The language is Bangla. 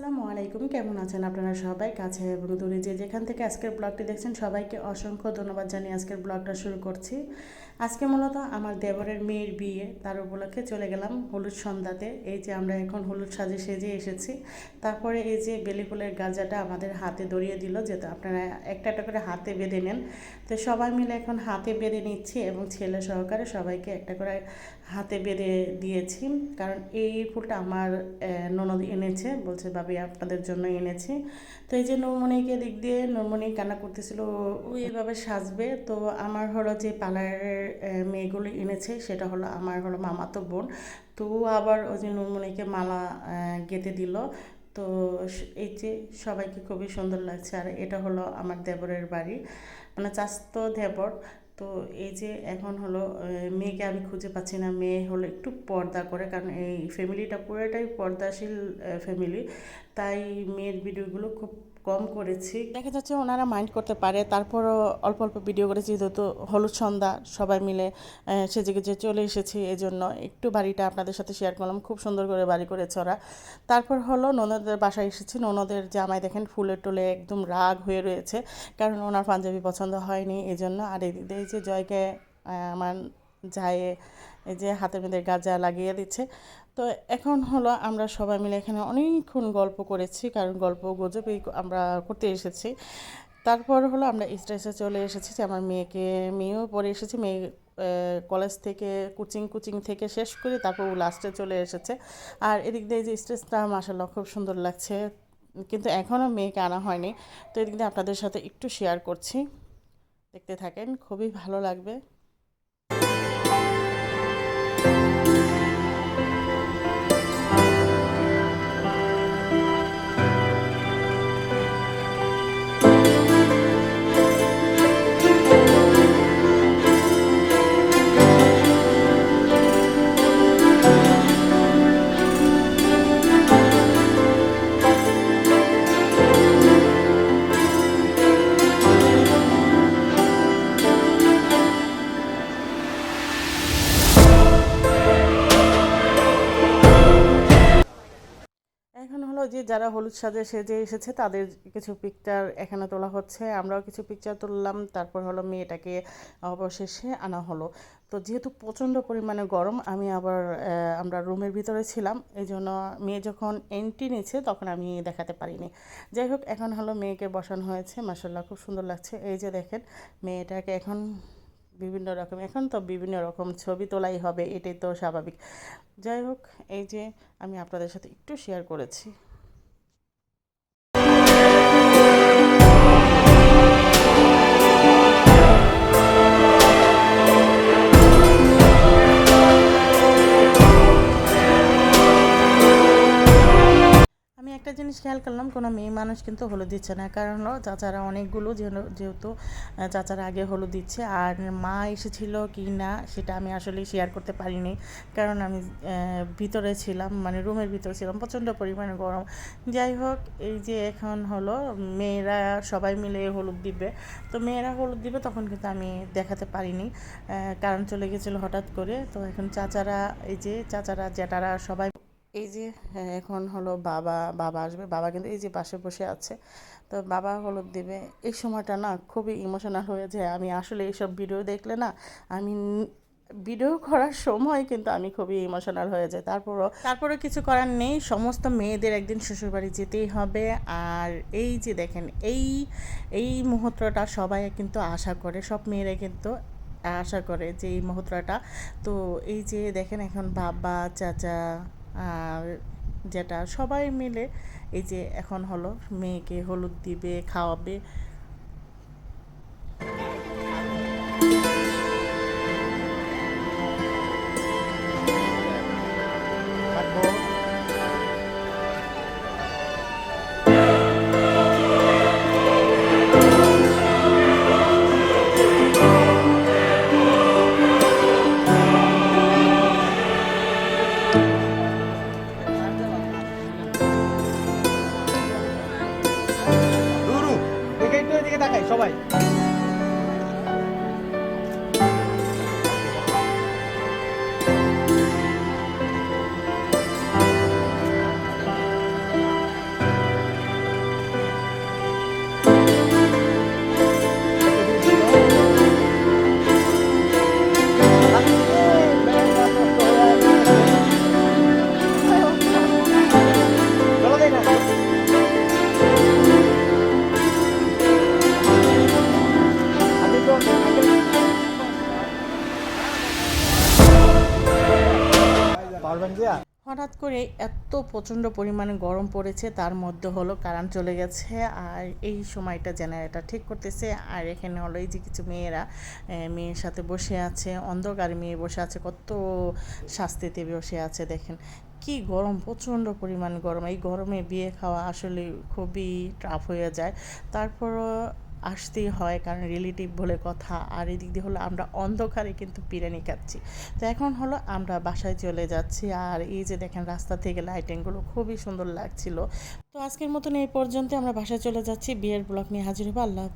আসসালামু আলাইকুম। কেমন আছেন আপনারা সবাই? কাছে এবং দূরে যে যেখান থেকে আজকের ব্লগটি দেখছেন, সবাইকে অসংখ্য ধন্যবাদ জানিয়ে আজকের ব্লগটা শুরু করছি। আজকে মূলত আমার দেবরের মেয়ের বিয়ে, তার উপলক্ষে চলে গেলাম হলুদ সন্ধ্যাতে। এই যে আমরা এখন হলুদ সাজে সেজে এসেছি। তারপরে এই যে বেলি ফুলের গাঁজাটা আমাদের হাতে ধরিয়ে দিল, যেহেতু আপনারা একটা একটা করে হাতে বেঁধে নেন। তো সবাই মিলে এখন হাতে বেঁধে নিচ্ছি এবং ছেলে সহকারে সবাইকে একটা করে হাতে বেঁধে দিয়েছি। কারণ এই ফুলটা আমার ননদ এনেছে, বলছে ভাবি আপনাদের জন্য এনেছি। তো এই যে নৌমনিকে দিক দিয়ে নৌমনি কান্না করতেছিল, ও এইভাবে সাজবে। তো আমার হলো যে পার্লারের মেয়েগুলো এনেছে, সেটা হলো আমার হলো মামাতো বোন। তো আবার ওই যে নৌমনিকে মালা গেঁথে দিল। তো এই যে সবাইকে খুবই সুন্দর লাগছে। আর এটা হলো আমার দেবরের বাড়ি। মানে চাস্তো দেবর। তো এই যে এখন হলো মেয়েকে আমি খুঁজে পাচ্ছি না। মেয়ে হলো একটু পর্দা করে, কারণ এই ফ্যামিলিটা পুরোটাই পর্দাশীল ফ্যামিলি তাই মেয়ের ভিডিওগুলো খুব কম করেছি। দেখা যাচ্ছে ওনারা মাইন্ড করতে পারে তারপরও অল্প অল্প ভিডিও করেছি যেহেতু হলুদ সন্ধ্যা সবাই মিলে আহ, সেজে গুজে চলে এসেছি এই জন্য একটু বাড়িটা আপনাদের সাথে শেয়ার করলাম খুব সুন্দর করে বাড়ি করেছে ওরা। তারপর হলো ননদের বাসায় এসেছি ননদের জামাই দেখেন ফুলের টোলে একদম রাগ হয়ে রয়েছে কারণ ওনার পাঞ্জাবি পছন্দ হয়নি এই জন্য আর এই যে জয়কে আমার যায় এই যে হাতের মধ্যে গাজা লাগিয়ে দিচ্ছে তো এখন হলো আমরা সবাই মিলে এখানে অনেকক্ষণ গল্প করেছি, কারণ গল্প গুজব আমরা করতে এসেছি। তারপর হলো আমরা স্টেজে চলে এসেছি যে আমার মেয়েকে, মেয়েও পরে এসেছি, মেয়ে কলেজ থেকে কোচিং কোচিং থেকে শেষ করে তারপর ও লাস্টে চলে এসেছে। আর এদিক দিয়ে যে স্টেজটা মাসাল্লাহ খুব সুন্দর লাগছে, কিন্তু এখনও মেয়েকে আনা হয়নি। তো এদিক দিয়ে আপনাদের সাথে একটু শেয়ার করছি। দেখতে থাকেন, খুবই ভালো লাগবে। যে যারা হলুদ সাজে সেজে এসেছে, তাদের কিছু পিকচার এখানে তোলা হচ্ছে। আমরাও কিছু পিকচার তুললাম। তারপর হলো মেয়েটাকে অবশেষে আনা হলো। তো যেহেতু প্রচণ্ড পরিমাণে গরম, আমি আবার আমরা রুমের ভিতরে ছিলাম। এই জন্য মেয়ে যখন এন্ট্রি নিচ্ছে তখন আমি দেখাতে পারিনি। যাই হোক, এখন হলো মেয়েকে বসানো হয়েছে। মাসাল্লাহ খুব সুন্দর লাগছে। এই যে দেখেন, মেয়েটাকে এখন বিভিন্ন রকম, এখন তো বিভিন্ন রকম ছবি তোলাই হবে, এটাই তো স্বাভাবিক। যাই হোক, এই যে আমি আপনাদের সাথে একটু শেয়ার করেছি। একটা জিনিস খেয়াল করলাম, কোনো মেয়ে মানুষ কিন্তু হলুদ দিচ্ছে না। কারণ চাচারা অনেকগুলো যেহেতু চাচারা আগে হলুদ দিচ্ছে। আর মা এসেছিল কি না, সেটা আমি আসলে শেয়ার করতে পারিনি। কারণ আমি ভিতরে ছিলাম মানে রুমের ভিতরে ছিলাম, প্রচণ্ড পরিমাণে গরম। যাই হোক, এই যে এখন হলো মেয়েরা সবাই মিলে হলুদ দিবে। তো মেয়েরা হলুদ দিবে তখন কিন্তু আমি দেখাতে পারিনি। কারণ চলে গেছিল হঠাৎ করে। তো এখন চাচারা, এই যে চাচারা, জ্যাঠারা সবাই এই যে হ্যাঁ, এখন হলো বাবা বাবা আসবে। বাবা কিন্তু এই যে পাশে বসে আছে। তো বাবা হলুদ দিবে এই সময়টা না খুবই ইমোশনাল হয়ে যায়। আমি আসলে এইসব ভিডিও দেখলে না আমি ভিডিও করার সময় কিন্তু আমি খুবই ইমোশনাল হয়ে যাই। তারপরও তারপরে কিছু করার নেই। সমস্ত মেয়েদের একদিন শ্বশুরবাড়ি যেতেই হবে। আর এই যে দেখেন এই এই মুহূর্তটা সবাই কিন্তু আশা করে সব মেয়েরা কিন্তু আশা করে যে এই মুহূর্তটা। তো এই যে দেখেন এখন বাবা চাচা আর যেটা সবাই মিলে এই যে এখন হলো মেয়েকে হলুদ দিবে খাওয়াবে হঠাৎ করে এত প্রচণ্ড পরিমাণে গরম পড়েছে, তার মধ্যে হলো কারেন্ট চলে গেছে আর এই সময়টা জেনারেটর ঠিক করতেছে। আর এখানে হলো এই যে কিছু মেয়েরা মেয়ের সাথে বসে আছে, অন্ধকারে মেয়ে বসে আছে, কত শাস্তিতে বসে আছে দেখেন। কি গরম, প্রচণ্ড পরিমাণ গরম। এই গরমে বিয়ে খাওয়া আসলে খুবই টাফ হয়ে যায়। তারপরও আসতেই হয়, কারণ রিলেটিভ বলে কথা। আর এদিক দিয়ে হলো আমরা অন্ধকারে কিন্তু বিরিয়ানি খাচ্ছি। তো এখন হলো আমরা বাসায় চলে যাচ্ছি। আর এই যে দেখেন রাস্তা থেকে লাইটিংগুলো খুবই সুন্দর লাগছিল। তো আজকের মতন এই পর্যন্ত আমরা বাসায় চলে যাচ্ছি। বিয়ের ব্লগ নিয়ে হাজির হব। আল্লাহ